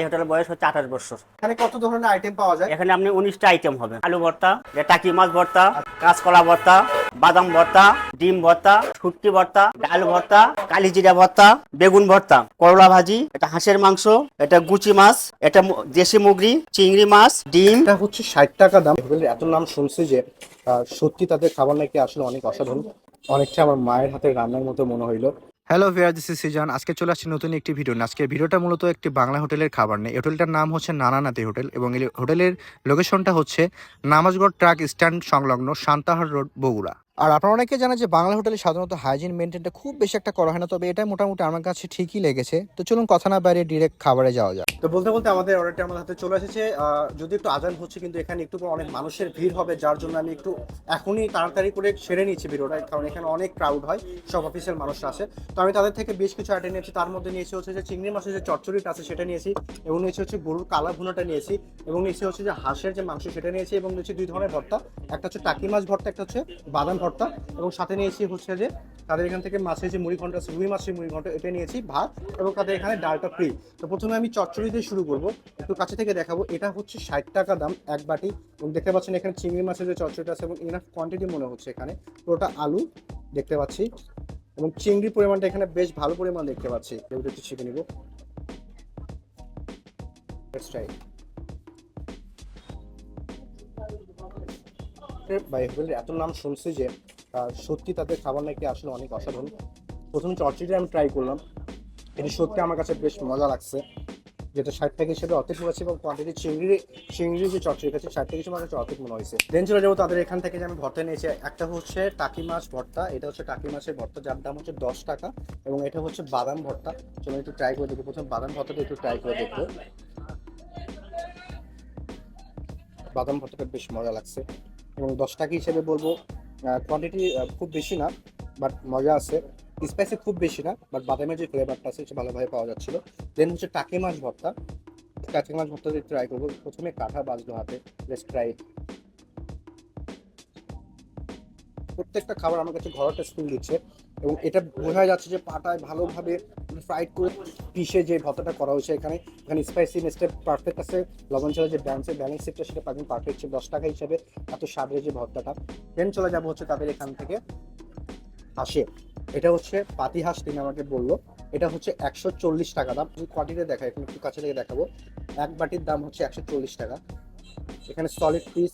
এই হোটেলের বয়স হচ্ছে আঠাশ বছর। এখানে কত ধরনের আইটেম পাওয়া যায়? এখানে আপনি উনিশটা আইটেম হবে। আলু ভর্তা টাকি মাছ ভর্তা কাঁচকলা ভর্তা বাদাম ভর্তা ডিম ভর্তা শুটকি ভর্তা ডাল ভর্তা কালি জিরা ভর্তা বেগুন ভর্তা করলা ভাজি এটা হাঁসের মাংস এটা গুচি মাছ এটা দেশি মুগরি চিংড়ি মাছ ডিম। এটা হচ্ছে ষাট টাকা দাম। এত নাম শুনছি যে সত্যি তাদের খাবার নাকি আসলে অনেক অসাধারণ। অনেকটা আমার মায়ের হাতের রান্নার মতো মনে হইল। Hello viewer this is Sizan আজকে চলে আসছি নতুন একটি ভিডিও নিয়ে। আজকের ভিডিওটা মূলত একটি বাংলা হোটেলের খাবার নেই হোটেলটার নাম হচ্ছে নানানাতি হোটেল এবং এই হোটেলের লোকেশনটা হচ্ছে নামাজগড় ট্রাক স্ট্যান্ড সংলগ্ন সান্তাহার রোড, বগুড়া। আর আপনারা অনেকে জানেন যে বাংলা হোটেলে সাধারণত হাইজিন মেনটেনটা খুব বেশি একটা করা হয় না, তবে এটা মোটামুটি আমার কাছে ঠিকই লেগেছে। তো চলুন কথা না বাইরে ডিরেক্ট খাবারে যাওয়া যাক। তো বলতে বলতে আমাদের অর্ডারটা আমাদের হাতে চলে এসেছে। যদি একটু আজান হচ্ছে, কিন্তু এখানে একটু অনেক মানুষের ভিড় হবে, যার জন্য আমি একটু এখনই তাড়াতাড়ি করে সেরে নিচ্ছি ভিডিওটা, কারণ এখানে অনেক ক্রাউড হয়, সব অফিসের মানুষরা আসে। তো আমি তাদের থেকে বেশ কিছু আইটেম নিয়েছি। তার মধ্যে নিয়েছি হচ্ছে যে চিংড়ি মাছের যে চচ্চড়িটা আছে, সেটা নিয়েছি, এবং নিয়েছি হচ্ছে গরুর কালা ভুনাটা নিয়েছি, এবং নিয়েছি হচ্ছে যে হাঁসের যে মাংস, সেটা নিয়েছি, এবং নিয়েছি দুই ধরনের ভর্তা। একটা হচ্ছে টাকি মাছ ভর্তা, একটা হচ্ছে বাদাম ভর্তা। এবং সাথে নিয়েছি হচ্ছে যে তাদের এখান থেকে মাছের যে মুড়ি ঘণ্টা রুই মাছের মুড়ি এটা নিয়েছি ভাত এবং তাদের এখানে ডালটা ফ্রি তো প্রথমে আমি চচ্চড়ি দিয়ে শুরু করব, একটু কাছে থেকে দেখাবো। এটা হচ্ছে ষাট টাকা দাম এক বাটি এবং দেখতে পাচ্ছেন এখানে চিংড়ি মাছের যে চচ্চড়িটা আছে এবং ইনাফ কোয়ান্টিটি মনে হচ্ছে এখানে। পুরোটা আলু দেখতে পাচ্ছি এবং চিংড়ির পরিমাণটা এখানে বেশ ভালো পরিমাণ দেখতে পাচ্ছি। এগুলো একটু ছিপে নিব. ভাই হোটেলের এত নাম শুনছি যে সত্যি তাদের খাবার নাকি আসলে অনেক অসাধারণ। প্রথমে চচ্চড়িটা আমি ট্রাই করলাম। এটি সত্যি আমার কাছে বেশ মজা লাগছে। যেটা ষাট টাকা হিসেবে অর্ধেক আছে এবং কোয়ান্টিটি চিংড়ি চিংড়ি যে চচ্চড়ি আছে ষাট টাকা হিসেবে আমার কাছে মনে হয়েছে। দেন চলে যাব তাদের এখান থেকে যে আমি ভর্তা নিয়েছি। একটা হচ্ছে টাকি মাছ ভর্তা, এটা হচ্ছে টাকি মাছের ভর্তা, যার দাম হচ্ছে দশ টাকা এবং এটা হচ্ছে বাদাম ভর্তা। চলো একটু ট্রাই করে দেখব প্রথমে বাদাম ভর্তাটা একটু ট্রাই করে দেখব। বাদাম ভর্তাটা বেশ মজা লাগছে। এবং দশ টাকা হিসেবে বলব কোয়ান্টিটি খুব বেশি না বাট মজা আছে। স্পাইসি খুব বেশি না বাট বাদামের যে ফ্লেভারটা আছে, সেটা ভালোভাবে পাওয়া যাচ্ছিল। দেন হচ্ছে টাকে মাছ ভর্তা। টাকি মাছ ভর্তা দিয়ে ট্রাই করব। প্রথমে কাঁঠা বাজলো হাতে লেস ট্রাই প্রত্যেকটা খাবার আমার কাছে ঘরোয়া স্কুল দিচ্ছে। এবং এটা বোঝা যাচ্ছে যে পাটায় ভালোভাবে ফ্রাইড করে পিষে যে ভর্তাটা করা হয়েছে এখানে এখানে স্পাইসি নেসটা পারফেক্ট আছে। লবণ ছাড়া যে ব্যালেন্সের ব্যালেন্স সেটটা সেটা পাবেন পারফেক্ট ছিল দশ টাকা হিসেবে এত স্বাদের যে ভর্তাটা দেন চলে যাব হচ্ছে তাদের এখান থেকে হাঁসে এটা হচ্ছে পাতি হাঁস তিনি আমাকে বলল। এটা হচ্ছে একশো চল্লিশ টাকা দাম। কোয়ান্টিটি দেখায় এখন একটু কাছে থেকে দেখাবো। এক বাটির দাম হচ্ছে একশো চল্লিশ টাকা। এখানে সলিড পিস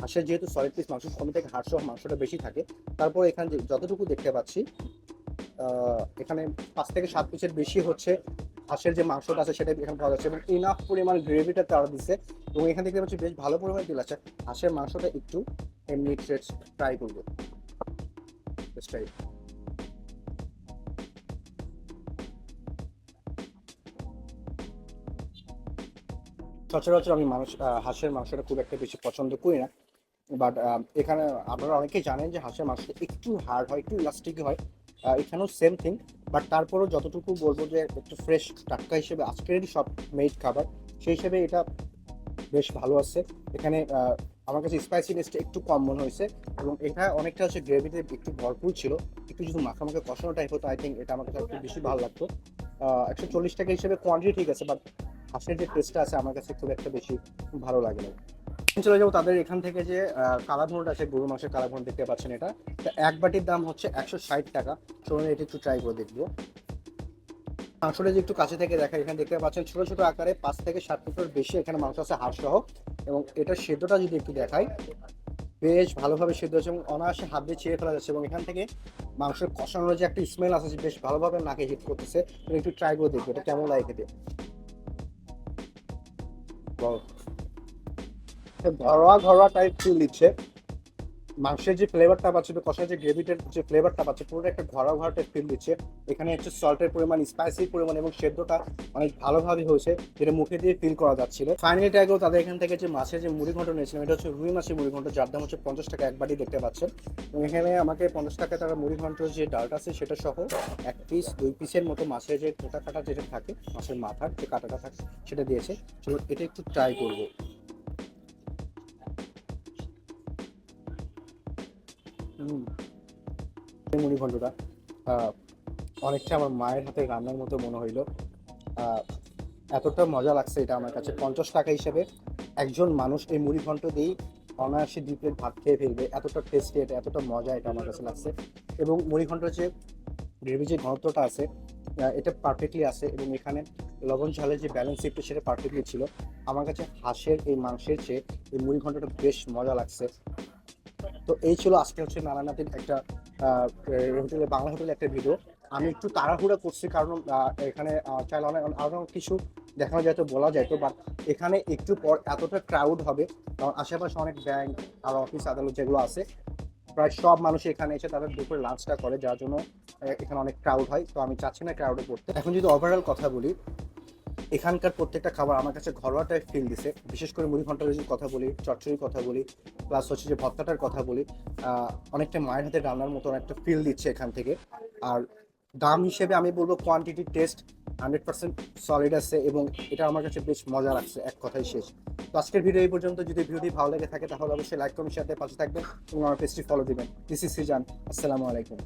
হাঁসের যেহেতু সলিড পিস মাংস, কম থেকে হাঁস সহ মাংসটা বেশি থাকে। তারপর এখানে যতটুকু দেখতে পাচ্ছি এখানে পাঁচ থেকে সাত পিসের বেশি হচ্ছে হাঁসের যে মাংসটা আছে সেটা এখানে পাওয়া যাচ্ছে এবং ইনাফ পরিমাণ গ্রেভিটা তারা দিচ্ছে এবং এখান থেকে পাচ্ছি বেশ ভালো পরিমাণ তেল আছে। হাঁসের মাংসটা একটু এমনি ট্রাই করব। সচরাচর আমি মানুষ হাঁসের মাংসটা খুব একটা বেশি পছন্দ করি না। বাট এখানে আপনারা অনেকেই জানেন যে হাঁসের মাংসটা একটু হার্ড হয়, একটু ইলাস্টিক হয়। এখানেও সেম থিং বাট তারপরেও যতটুকু বলব যে একটু ফ্রেশ টাটকা হিসেবে আজকেরই সব মেড খাবার, সেই হিসেবে এটা বেশ ভালো আছে। এখানে আমার কাছে স্পাইসিনেসটা একটু কম মনে হয়েছে এবং এটা অনেকটা হচ্ছে গ্রেভিতে একটু ভরপুর ছিল। একটু যদি মাখা মাখা কষানো টাইপ হতো আই থিঙ্ক এটা আমার কাছে একটু বেশি ভালো লাগতো। একশো চল্লিশ টাকা হিসেবে কোয়ান্টিটি ঠিক আছে বাট হাঁসের যে টেস্টটা আছে, আমার কাছে খুব একটা বেশি ভালো লাগে না। চলে যাব তাদের এখান থেকে যে কালা ভুঁড়টা আছে গরু মাংসের কালা ভুঁড় দেখতে পাচ্ছেন এটা। এক বাটির দাম হচ্ছে একশো ষাট টাকা। চলুন এটা একটু ট্রাই করে দেখব। মাংসটা যে একটু কাছে থেকে দেখা, এখানে দেখতে পাচ্ছেন ছোট ছোট আকারে পাঁচ থেকে সাত ফুটের বেশি এখানে মাংস আছে হাড় সহ এবং এটা সেদ্ধটা যদি একটু দেখাই, বেশ ভালোভাবে সেদ্ধ হচ্ছে এবং অনায়াসে হাত দিয়ে ছেড়ে ফেলা যাচ্ছে এবং এখান থেকে মাংসের কষানোর যে একটা স্মেল আছে, বেশ ভালোভাবে নাকে হিট করতেছে। একটু ট্রাই করে দেখব, এটা কেমন লাগে খেতে. ঘরোয়া ঘরোয়া টাইপ ফিল দিচ্ছে মাংসের যে ফ্লেভারটা পাচ্ছে বা কষার যে গ্রেভিটার যে ফ্লেভারটা পাচ্ছে, পুরোটা একটা ঘরোয়া ঘরোয়া টাইপ ফিল দিচ্ছে এখানে হচ্ছে সল্টের পরিমাণ স্পাইসির পরিমাণ এবং সেদ্ধটা অনেক ভালোভাবে হয়েছে, যেটা মুখে দিয়ে ফিল করা যাচ্ছিল। ফাইনালি ট্যাগেও তাদের এখান থেকে যে মাছের যে মুড়ি ঘন্ট নিয়েছিলাম, এটা হচ্ছে রুই মাছের মুড়ি ঘন্ট যার দাম হচ্ছে পঞ্চাশ টাকা একবারই দেখতে পাচ্ছেন। এবং এখানে আমাকে পঞ্চাশ টাকা তারা মুড়ি ঘন্ট যে ডালটা আছে, সেটা সহ এক পিস দুই পিসের মতো মাছের যে কোটা কাটা যেটা থাকে, মাছের মাথার যে কাটাটা থাকে, সেটা দিয়েছে। চলো এটা একটু ট্রাই করব। হুম এই মুড়ি অনেকটা আমার মায়ের হাতে রান্নার মতো মনে হইল। এতটা মজা লাগছে এটা আমার কাছে। পঞ্চাশ টাকা হিসেবে একজন মানুষ এই মুড়ি ঘন্ট দিয়েই অনায়াসে দুই প্লেট ভাত খেয়ে ফেলবে। এতটা টেস্টি এটা এতটা মজা এটা আমার কাছে লাগছে। এবং মুড়ি ঘন্টর যে গ্রেভি যে ঘনত্বটা আছে এটা পারফেক্টলি আছে এবং এখানে লবণ ঝালের যে ব্যালেন্স একটু সেটা পারফেক্টলি ছিল। আমার কাছে হাঁসের এই মাংসের চেয়ে এই মুড়ি ঘন্টটা বেশ মজা লাগছে। তো এই ছিল আজকে হচ্ছে নানানাতির একটা হোটেলে, বাংলা হোটেলে একটা ভিডিও আমি একটু তাড়াহুড়া করছি কারণ এখানে চাইলে অনেক, আরও অনেক কিছু দেখানো যেত বলা যেত বাট এখানে একটু পর এতটা ক্রাউড হবে, কারণ আশেপাশে অনেক ব্যাংক আর অফিস আদালত যেগুলো আছে, প্রায় সব মানুষ এখানে এসে তাদের দুপুরে লাঞ্চটা করে, যার জন্য এখানে অনেক ক্রাউড হয়। তো আমি চাচ্ছি না ক্রাউডে পড়তে। এখন যদি ওভারঅল কথা বলি এখানকার প্রত্যেকটা খাবার আমার কাছে ঘরোয়া টাইপ ফিল দিছে। বিশেষ করে মুড়ি ঘণ্টার যদি কথা বলি, চচ্চড়ির কথা বলি প্লাস হচ্ছে যে ভর্তাটার কথা বলি অনেকটা মায়ের হাতে রান্নার মতো একটা ফিল দিচ্ছে এখান থেকে। আর দাম হিসেবে আমি বলব quantity taste hundred percent solid আছে এবং এটা আমার কাছে বেশ মজা লাগছে, এক কথাই শেষ। তো আজকের ভিডিও এই পর্যন্ত। যদি ভিডিওটি ভালো লেগে থাকে তাহলে অবশ্যই লাইক কমেন্ট সাথে পাশে থাকবেন এবং আমার পেজটি ফলো দিবেন। দিস ইজ সিজান আসসালামু আলাইকুম